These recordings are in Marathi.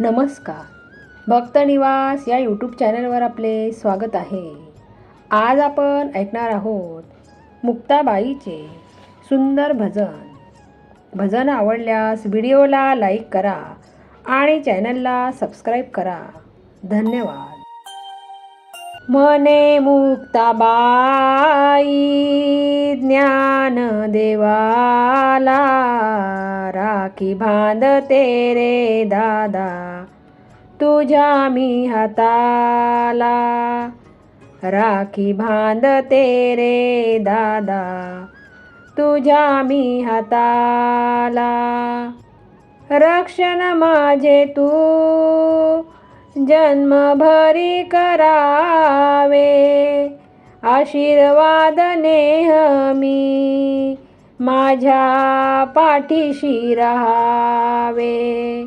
नमस्कार. भक्तनिवास या यूट्यूब चॅनलवर आपले स्वागत आहे. आज आपण ऐकणार आहोत मुक्ताबाईचे सुंदर भजन. भजन आवडल्यास व्हिडिओला लाईक करा आणि चॅनलला सबस्क्राईब करा. धन्यवाद. मने मुक्ताबाई ज्ञान देवाला राखी बांधते रे दादा. तुझ्या मी हाताला राखी बांधते रे दादा. तुझ्या मी हाताला रक्षण माझे तू जन्मभरी करावे. आशीर्वाद नेहमी माझ्या पाठीशी राहावे.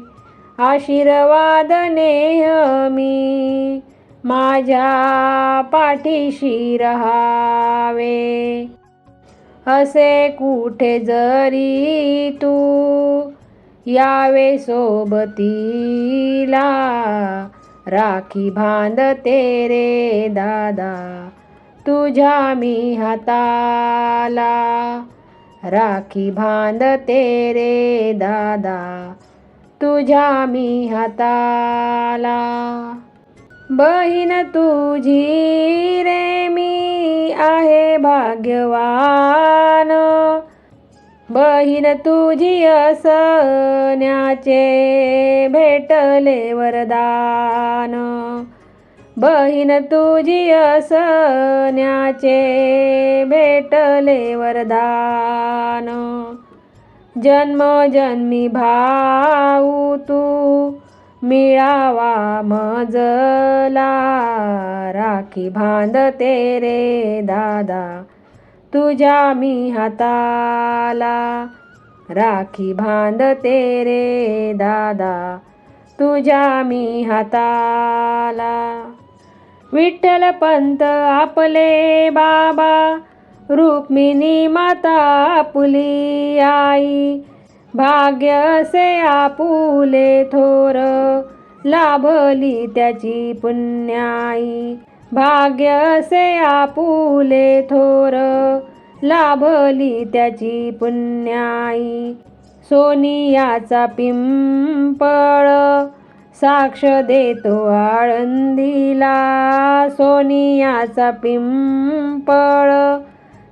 आशीर्वाद नेहमी माझ्या पाठीशी राहावे. असे कुठे जरी तू यावे सोबतीला. राखी बांधते रे दादा. तुझ्या मी हाताला. राखी बांधते रे दादा तुझ्या मी हाताला. बहीण तुझी रे मी आहे भाग्यवान. बहीण तुझी असण्याचे भेटले वरदान. बहीण तुझी असण्याचे भेटले वरदान. जन्मजन्मी भाऊ तू मिळावा मजला. राखी बांधते रे दादा तुझ्या मी हाताला. राखी बांधते रे दादा तुझ्या मी हाताला. विठ्ठल पंत आपले बाबा रुक्मिणी माता आपुली आई. भाग्य असे आपुले थोर लाभली त्याची पुण्याई. भाग्य असे आपुले थोर लाभली त्याची पुण्याई. सोनियाचा पिंप साक्ष देतो आळंदीला. सोनियाचा पिंपळ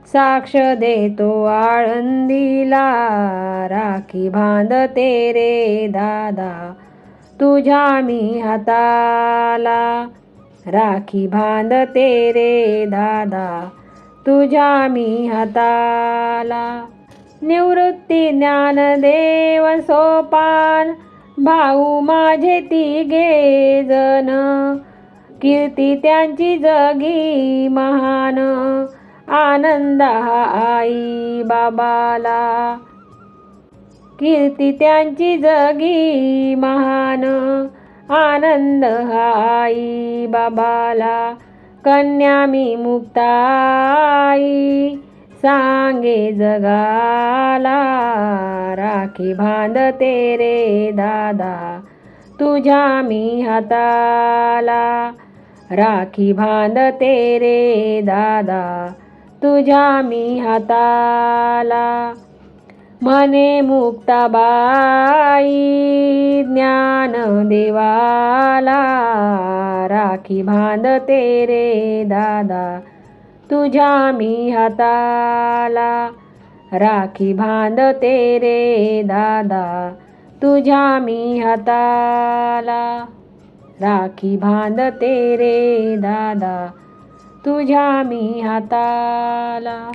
साक्ष देतो आळंदीला. राखी बांधते रे दादा तुझ्या मी हाताला. राखी बांधते रे दादा तुझ्या मी हाताला. निवृत्ती ज्ञानदेव सोपान भाऊ माझे तिघे जण. कीर्ती त्यांची जगी महान. आनंद हा आई बाबाला. कीर्ती त्यांची जगी महान. आनंद हा आई बाबाला. कन्या मी मुक्ताई. सांगे जगाला राखी बांधते रे दादा तुझ्या मी हाताला. राखी बांधते रे दादा तुझ्या मी हाताला. मने मुक्ताबाई ज्ञान देवाला राखी बांधते रे दादा तुझ्या मी हाताला राखी बांधते रे दादा. तुझ्या मी हाताला राखी बांधते रे दादा. तुझ्या मी हाताला